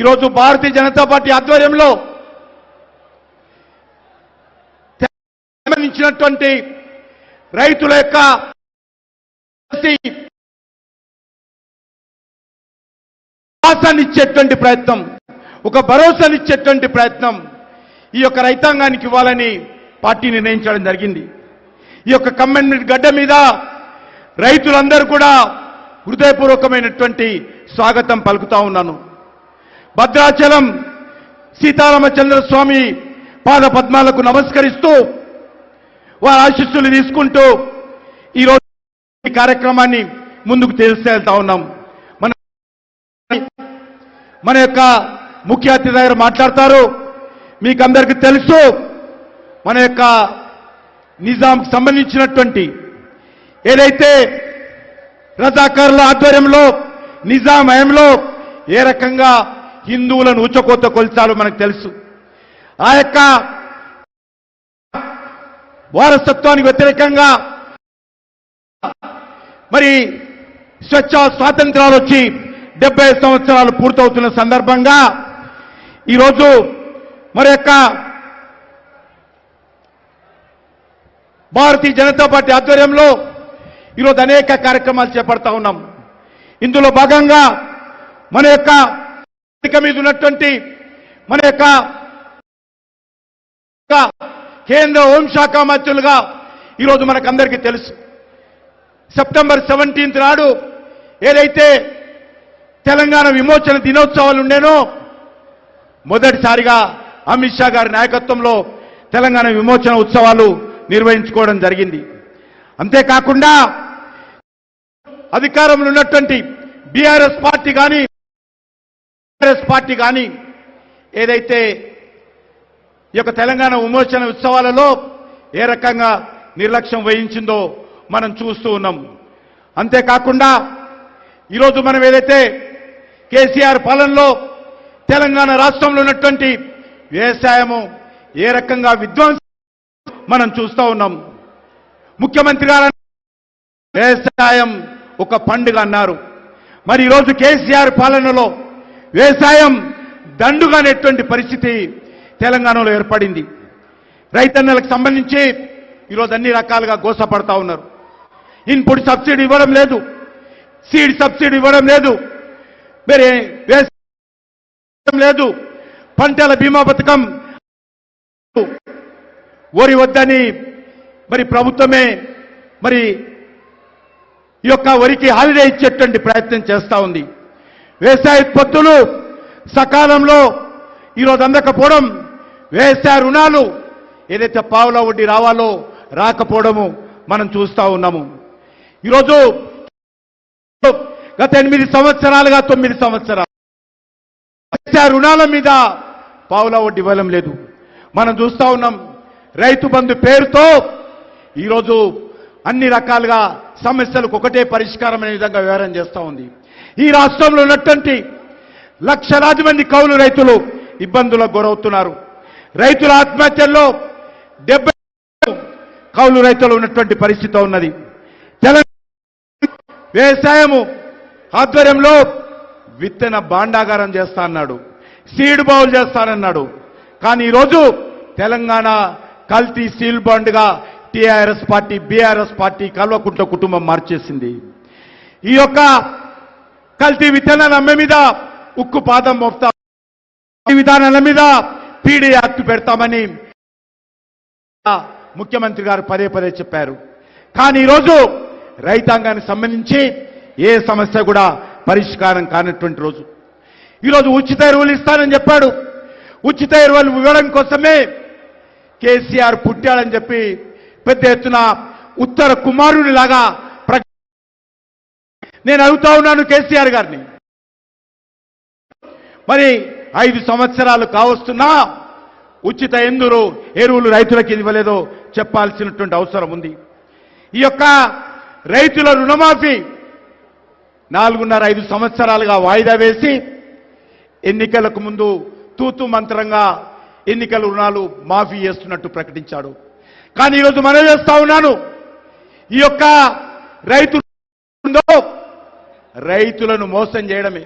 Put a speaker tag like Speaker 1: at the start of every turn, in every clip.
Speaker 1: ఈరోజు భారతీయ జనతా పార్టీ ఆధ్వర్యంలో సంబంధించినటువంటి రైతుల యొక్క ఇచ్చేటువంటి ప్రయత్నం ఒక భరోసానిచ్చేటువంటి ప్రయత్నం ఈ యొక్క రైతాంగానికి ఇవ్వాలని పార్టీ నిర్ణయించడం జరిగింది. ఈ యొక్క కమ్యూనిటీ గడ్డ మీద రైతులందరూ కూడా హృదయపూర్వకమైనటువంటి స్వాగతం పలుకుతా ఉన్నాను. భద్రాచలం సీతారామచంద్ర స్వామి పాద పద్మాలకు నమస్కరిస్తూ వారి ఆశీస్సులు తీసుకుంటూ ఈరోజు ఈ కార్యక్రమాన్ని ముందుకు తీసుకెళ్తా ఉన్నాం. మన మన యొక్క ముఖ్య అతిథి దగ్గర మాట్లాడతారు. మీకు అందరికీ తెలుసు మన యొక్క నిజాంకి సంబంధించినటువంటి ఏదైతే రజాకారుల ఆధ్వర్యంలో నిజామయంలో ఏ రకంగా హిందువులను ఉచ్చకోత కొలిచాలో మనకు తెలుసు. ఆ యొక్క వారసత్వానికి వ్యతిరేకంగా మరి స్వచ్ఛ స్వాతంత్రాలు వచ్చి డెబ్బై సంవత్సరాలు పూర్తవుతున్న సందర్భంగా ఈరోజు మరి యొక్క భారతీయ జనతా పార్టీ ఆధ్వర్యంలో ఈరోజు అనేక కార్యక్రమాలు చేపడతా ఉన్నాం. ఇందులో భాగంగా మన యొక్క వేదిక మీద ఉన్నటువంటి మన యొక్క కేంద్ర హోంశాఖ మంత్రులుగా ఈరోజు మనకందరికీ తెలుసు. సెప్టెంబర్ సెవెంటీన్త్ నాడు ఏదైతే తెలంగాణ విమోచన దినోత్సవాలు ఉండేనో మొదటిసారిగా అమిత్ షా గారి నాయకత్వంలో తెలంగాణ విమోచన ఉత్సవాలు నిర్వహించుకోవడం జరిగింది. అంతేకాకుండా అధికారంలో ఉన్నటువంటి బీఆర్ఎస్ పార్టీ కానీ కాంగ్రెస్ పార్టీ కానీ ఏదైతే ఈ యొక్క తెలంగాణ విమోచన ఉత్సవాలలో ఏ రకంగా నిర్లక్ష్యం వహించిందో మనం చూస్తూ ఉన్నాం. అంతేకాకుండా ఈరోజు మనం ఏదైతే కేసీఆర్ పాలనలో తెలంగాణ రాష్ట్రంలో ఉన్నటువంటి వ్యవసాయము ఏ రకంగా విధ్వంసం మనం చూస్తూ ఉన్నాం. ముఖ్యమంత్రి గారు వ్యవసాయం ఒక పండుగ అన్నారు. మరి ఈరోజు కేసీఆర్ పాలనలో వ్యవసాయం దండుగానేటువంటి పరిస్థితి తెలంగాణలో ఏర్పడింది. రైతన్నలకు సంబంధించి ఈరోజు అన్ని రకాలుగా గోసపడతా ఉన్నారు. ఇన్పుట్ సబ్సిడీ ఇవ్వడం లేదు. సీడ్ సబ్సిడీ ఇవ్వడం లేదు. మరి లేదు. పంటల బీమా పథకం వరి వద్దని మరి ప్రభుత్వమే మరి ఈ యొక్క వరికి హాలిడే ఇచ్చేటువంటి ప్రయత్నం చేస్తా ఉంది. వ్యవసాయ ఉత్పత్తులు సకాలంలో ఈరోజు అందకపోవడం వ్యవసాయ రుణాలు. ఏదైతే పావుల వడ్డీ రావాలో రాకపోవడము మనం చూస్తా ఉన్నాము. ఈరోజు గత ఎనిమిది సంవత్సరాలుగా తొమ్మిది సంవత్సరాలు. వ్యవసాయ రుణాల మీద పావుల వడ్డీ ఇవ్వడం లేదు. మనం చూస్తూ ఉన్నాం రైతు బంధు పేరుతో ఈరోజు అన్ని రకాలుగా సమస్యలకు ఒకటే పరిష్కారం అనే విధంగా వ్యవహారం చేస్తూ ఉంది. ఈ రాష్ట్రంలో ఉన్నటువంటి లక్షలాది మంది కౌలు రైతులు ఇబ్బందులకు గురవుతున్నారు. రైతుల ఆత్మహత్యల్లో డెబ్బై కౌలు రైతులు ఉన్నటువంటి పరిస్థితి ఉన్నది. తెలంగాణ వ్యవసాయము ఆధ్వర్యంలో విత్తన భాండాగారం చేస్తా అన్నాడు. సీడ్ బౌల్ చేస్తానన్నాడు కానీ ఈరోజు తెలంగాణ కల్తీ seal బాండ్గా TRS party BRS party Kalvakuntla కుటుంబం మార్చేసింది. ఈ యొక్క కల్తీ విత్తనాల అమ్మే మీద ఉక్కు పాదం మోపుతా. ఈ విధానాల మీద పీడీ యాక్ట్ పెడతామని ముఖ్యమంత్రి గారు పదే పదే చెప్పారు. కానీ ఈరోజు రైతాంగానికి సంబంధించి ఏ సమస్య కూడా పరిష్కారం కానటువంటి రోజు. ఈరోజు ఉచిత ఎరువులు ఇస్తానని చెప్పాడు. ఉచిత ఎరువులు ఇవ్వడం కోసమే కేసీఆర్ పుట్టాడని చెప్పి పెద్ద ఎత్తున ఉత్తర కుమారుని లాగా నేను అడుగుతా ఉన్నాను కేసీఆర్ గారిని. మరి ఐదు సంవత్సరాలు కావస్తున్నా ఉచిత ఎందురు ఎరువులు రైతులకు ఇవ్వలేదో చెప్పాల్సినటువంటి అవసరం ఉంది. ఈ యొక్క రైతుల రుణమాఫీ నాలుగున్నర ఐదు సంవత్సరాలుగా వాయిదా వేసి ఎన్నికలకు ముందు తూతు మంత్రంగా ఎన్నికల రుణాలు మాఫీ చేస్తున్నట్టు ప్రకటించాడు. కానీ ఈరోజు మనం చేస్తా ఉన్నాను ఈ యొక్క రైతు ఉందో రైతులను మోసం చేయడమే.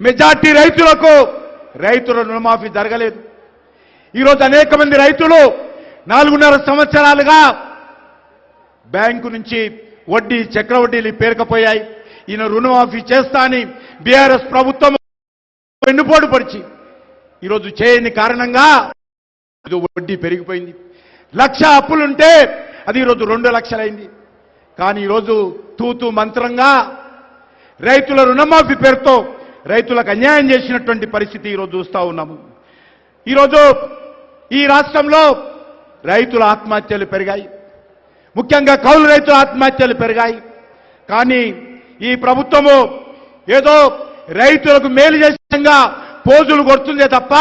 Speaker 1: మెజార్టీ రైతులకు రైతుల రుణమాఫీ జరగలేదు. ఈరోజు అనేక మంది రైతులు నాలుగున్నర సంవత్సరాలుగా బ్యాంకు నుంచి వడ్డీ చక్రవడ్డీలు పేరుకపోయాయి. ఈయన రుణమాఫీ చేస్తా అని బీఆర్ఎస్ ప్రభుత్వం వెన్నుపోటు పరిచి ఈరోజు చేయని కారణంగా వడ్డీ పెరిగిపోయింది. లక్ష అప్పులుంటే అది ఈరోజు రెండు లక్షలైంది. కానీ ఈరోజు తూతు మంత్రంగా రైతుల రుణమాఫీ పేరుతో రైతులకు అన్యాయం చేసినటువంటి పరిస్థితి ఈరోజు చూస్తూ ఉన్నాము. ఈరోజు ఈ రాష్ట్రంలో రైతుల ఆత్మహత్యలు పెరిగాయి. ముఖ్యంగా కౌలు రైతుల ఆత్మహత్యలు పెరిగాయి. కానీ ఈ ప్రభుత్వము ఏదో రైతులకు మేలు చేసంగా పోజులు కొడుతుందే తప్ప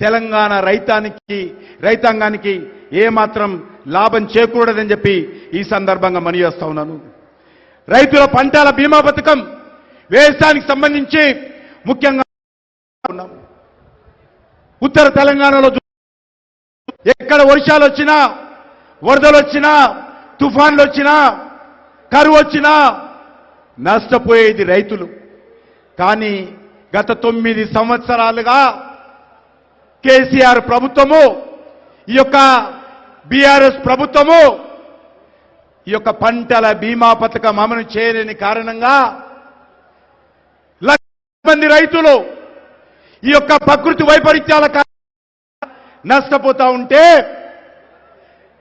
Speaker 1: తెలంగాణ రైతానికి రైతాంగానికి ఏమాత్రం లాభం చేకూడదని చెప్పి ఈ సందర్భంగా మనయేస్తా ఉన్నాను. రైతుల పంటల బీమా పథకం వ్యవసాయానికి సంబంధించి ముఖ్యంగా ఉన్నాం. ఉత్తర తెలంగాణలో ఎక్కడ వర్షాలు వచ్చినా వరదలు వచ్చినా తుఫాన్లు వచ్చినా కరువు వచ్చినా నష్టపోయేది రైతులు. కానీ గత తొమ్మిది సంవత్సరాలుగా కేసీఆర్ ప్రభుత్వము ఈ యొక్క బీఆర్ఎస్ ప్రభుత్వము ఈ యొక్క పంటల బీమా పథకం అమలు చేయలేని కారణంగా లక్ష మంది రైతులు ఈ యొక్క ప్రకృతి వైపరీత్యాల కారణంగా నష్టపోతా ఉంటే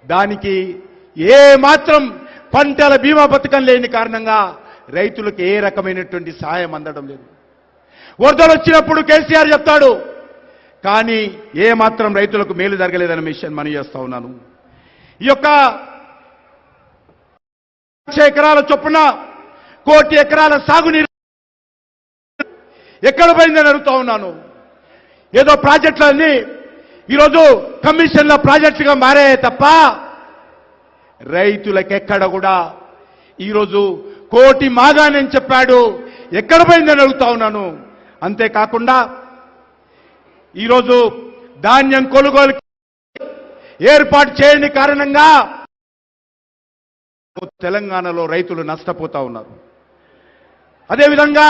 Speaker 1: దానికి ఏ మాత్రం పంటల బీమా పథకం లేని కారణంగా రైతులకు ఏ రకమైనటువంటి సహాయం అందడం లేదు. వరదలు వచ్చినప్పుడు కేసీఆర్ చెప్తాడు కానీ ఏ మాత్రం రైతులకు మేలు జరగలేదనే విషయం మనం చేస్తా ఉన్నాను. ఈ యొక్క లక్ష ఎకరాల చొప్పున కోటి ఎకరాల సాగునీరు ఎక్కడ పోయిందని అడుగుతా ఉన్నాను. ఏదో ప్రాజెక్టులన్నీ ఈరోజు కమిషన్ల ప్రాజెక్టుగా మారాయే తప్ప రైతులకెక్కడ కూడా ఈరోజు కోటి మాగానని చెప్పాడు. ఎక్కడ పోయిందని అడుగుతా ఉన్నాను. అంతేకాకుండా ఈరోజు ధాన్యం కొనుగోలు ఏర్పాటు చేయని కారణంగా తెలంగాణలో రైతులు నష్టపోతా ఉన్నారు. అదేవిధంగా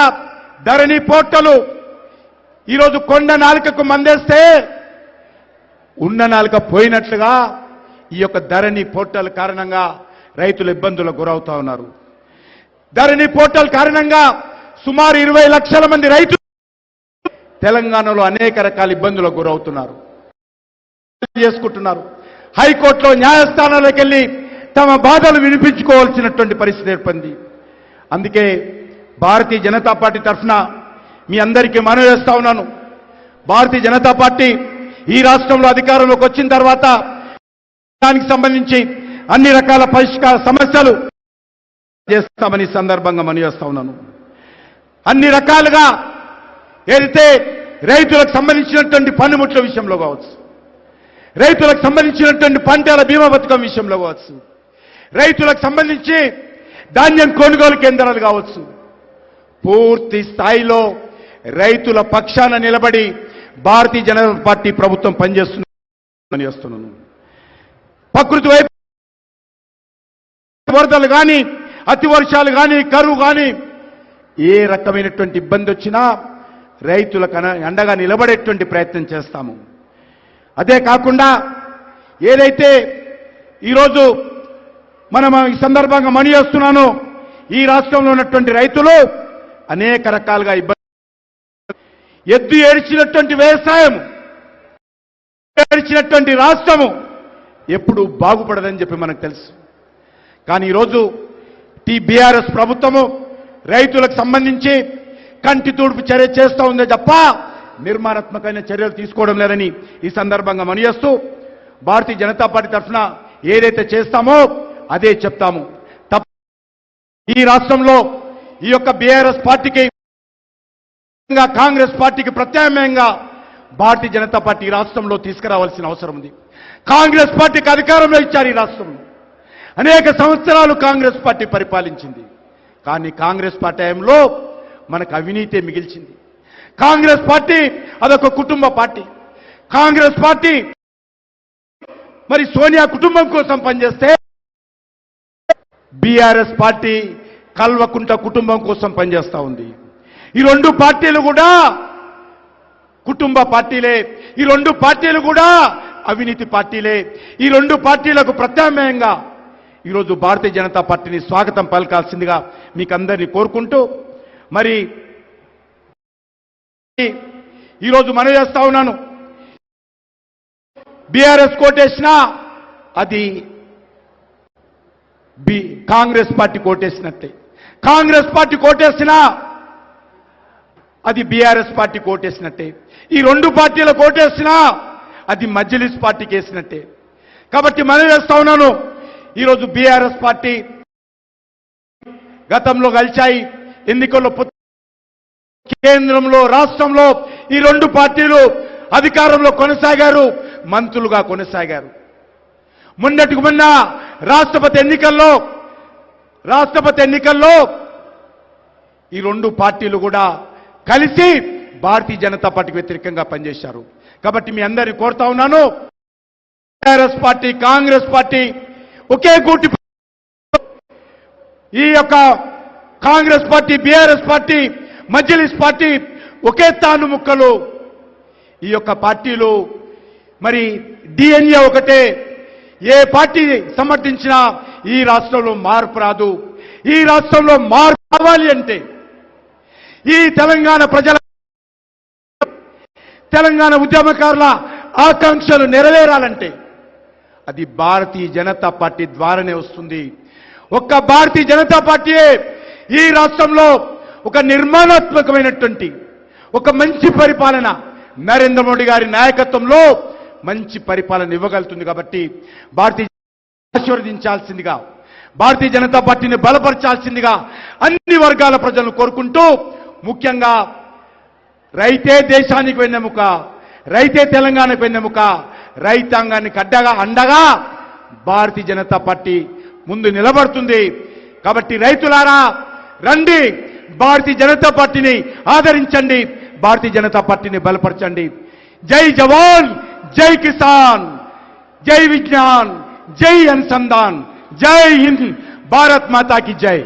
Speaker 1: ధరణి పోర్టలు ఈరోజు కొండ నాలుకకు మందేస్తే ఉన్న నాలుక పోయినట్లుగా ఈ యొక్క ధరణి పోర్టల్ కారణంగా రైతులు ఇబ్బందులకు గురవుతా ఉన్నారు. ధరణి పోర్టల్ కారణంగా సుమారు ఇరవై లక్షల మంది రైతులు తెలంగాణలో అనేక రకాల ఇబ్బందులకు గురవుతున్నారు. చేసుకుంటున్నారు. హైకోర్టులో న్యాయస్థానాలకు వెళ్ళి తమ బాధలు వినిపించుకోవాల్సినటువంటి పరిస్థితి ఏర్పడింది. అందుకే భారతీయ జనతా పార్టీ తరఫున మీ అందరికీ మనవి చేస్తా ఉన్నాను. భారతీయ జనతా పార్టీ ఈ రాష్ట్రంలో అధికారంలోకి వచ్చిన తర్వాత దానికి సంబంధించి అన్ని రకాల పరిష్కార సమస్యలు చేస్తామని సందర్భంగా మనవి చేస్తా ఉన్నాను. అన్ని రకాలుగా ఏదైతే రైతులకు సంబంధించినటువంటి పనిముట్ల విషయంలో కావచ్చు రైతులకు సంబంధించినటువంటి పంటల బీమా పథకం విషయంలో కావచ్చు. రైతులకు సంబంధించి ధాన్యం కొనుగోలు కేంద్రాలు కావచ్చు. పూర్తి స్థాయిలో రైతుల పక్షాన నిలబడి భారతీయ జనతా పార్టీ ప్రభుత్వం పనిచేస్తుందని చేస్తున్నాను. ప్రకృతి వైపు వరదలు కానీ అతి వర్షాలు కానీ కరువు కానీ ఏ రకమైనటువంటి ఇబ్బంది వచ్చినా రైతులకు అండగా నిలబడేటువంటి ప్రయత్నం చేస్తాము. అదే కాకుండా ఏదైతే ఈరోజు మనం ఈ సందర్భంగా మణి చేస్తున్నాను ఈ రాష్ట్రంలో ఉన్నటువంటి రైతులు అనేక రకాలుగా ఇబ్బంది ఎద్దు ఏడ్చినటువంటి వ్యవసాయం ఏడ్చినటువంటి రాష్ట్రము ఎప్పుడు బాగుపడదని చెప్పి మనకు తెలుసు. కానీ ఈరోజు టీ బీఆర్ఎస్ ప్రభుత్వము రైతులకు సంబంధించి కంటి తూర్పు చర్య చేస్తూ ఉందే తప్ప నిర్మాణాత్మకమైన చర్యలు తీసుకోవడం లేదని ఈ సందర్భంగా మనయేస్తూ భారతీయ జనతా పార్టీ తరఫున ఏదైతే చేస్తామో అదే చెప్తాము. తప్ప ఈ రాష్ట్రంలో ఈ యొక్క బీఆర్ఎస్ పార్టీకి కాంగ్రెస్ పార్టీకి ప్రత్యామ్నాయంగా భారతీయ జనతా పార్టీ రాష్ట్రంలో తీసుకురావాల్సిన అవసరం ఉంది. కాంగ్రెస్ పార్టీకి అధికారంలో ఇచ్చారు ఈ రాష్ట్రంలో. అనేక సంవత్సరాలు కాంగ్రెస్ పార్టీ పరిపాలించింది. కానీ కాంగ్రెస్ పార్టీ టైంలో మనకు అవినీతే మిగిల్చింది. కాంగ్రెస్ పార్టీ అదొక కుటుంబ పార్టీ. కాంగ్రెస్ పార్టీ మరి సోనియా కుటుంబం కోసం పనిచేస్తే బీఆర్ఎస్ పార్టీ కల్వకుంట కుటుంబం కోసం పనిచేస్తా ఉంది. ఈ రెండు పార్టీలు కూడా కుటుంబ పార్టీలే. ఈ రెండు పార్టీలు కూడా అవినీతి పార్టీలే. ఈ రెండు పార్టీలకు ప్రత్యామ్నాయంగా ఈరోజు భారతీయ జనతా పార్టీని స్వాగతం పలకాల్సిందిగా మీకు అందరినీ కోరుకుంటూ మరి ఈరోజు మనం చేస్తా ఉన్నాను. బీఆర్ఎస్ కోటేసినా అది బి కాంగ్రెస్ పార్టీ కోటేసినట్టే. కాంగ్రెస్ పార్టీ కోటేసినా అది బీఆర్ఎస్ పార్టీ కోటేసినట్టే. ఈ రెండు పార్టీల కోటేసినా అది మజ్లిస్ పార్టీకి వేసినట్టే కాబట్టి మనం వేస్తా ఉన్నాను. ఈరోజు బీఆర్ఎస్ పార్టీ గతంలో కలిశాయి ఎన్నికల్లో కేంద్రంలో రాష్ట్రంలో ఈ రెండు పార్టీలు అధికారంలో కొనసాగారు మంత్రులుగా కొనసాగారు. మొన్నటికి మొన్న రాష్ట్రపతి ఎన్నికల్లో రాష్ట్రపతి ఎన్నికల్లో ఈ రెండు పార్టీలు కూడా కలిసి భారతీయ జనతా పార్టీకి వ్యతిరేకంగా పనిచేశారు. కాబట్టి మీ అందరిని కోరుతా ఉన్నాను. టీఆర్ఎస్ పార్టీ కాంగ్రెస్ పార్టీ ఒకే గూటి ఈ యొక్క Congress party BRS party Majlis party ఒకే తాను ముక్కలు ఈ యొక్క పార్టీలు మరి డిఎన్ఏ ఒకటే. ఏ పార్టీ సమర్థించినా ఈ రాష్ట్రంలో మార్పు రాదు. ఈ రాష్ట్రంలో మార్పు కావాలి అంటే ఈ తెలంగాణ ప్రజల తెలంగాణ ఉద్యమకారుల ఆకాంక్షలు నెరవేరాలంటే అది భారతీయ జనతా పార్టీ ద్వారానే వస్తుంది. ఒక్క భారతీయ జనతా పార్టీయే ఈ రాష్ట్రంలో ఒక నిర్మాణాత్మకమైనటువంటి ఒక మంచి పరిపాలన నరేంద్ర మోడీ గారి నాయకత్వంలో మంచి పరిపాలన ఇవ్వగలుగుతుంది కాబట్టి భారతీయ ఆశీర్వదించాల్సిందిగా భారతీయ జనతా పార్టీని బలపరచాల్సిందిగా అన్ని వర్గాల ప్రజలను కోరుకుంటూ ముఖ్యంగా రైతే దేశానికి వెన్నెముక రైతే తెలంగాణకు వెన్నెముక రైతాంగానికి అడ్డగా అండగా భారతీయ జనతా పార్టీ ముందు నిలబడుతుంది. కాబట్టి రైతులారా రండి! భారతీయ జనతా పార్టీని ఆదరించండి భారతీయ జనతా పార్టీని బలపరచండి. జై జవాన్ జై కిసాన్ జై విజ్ఞాన్ జై అనుసంధాన్ జై హింద్ భారత్ మాతాకి జై.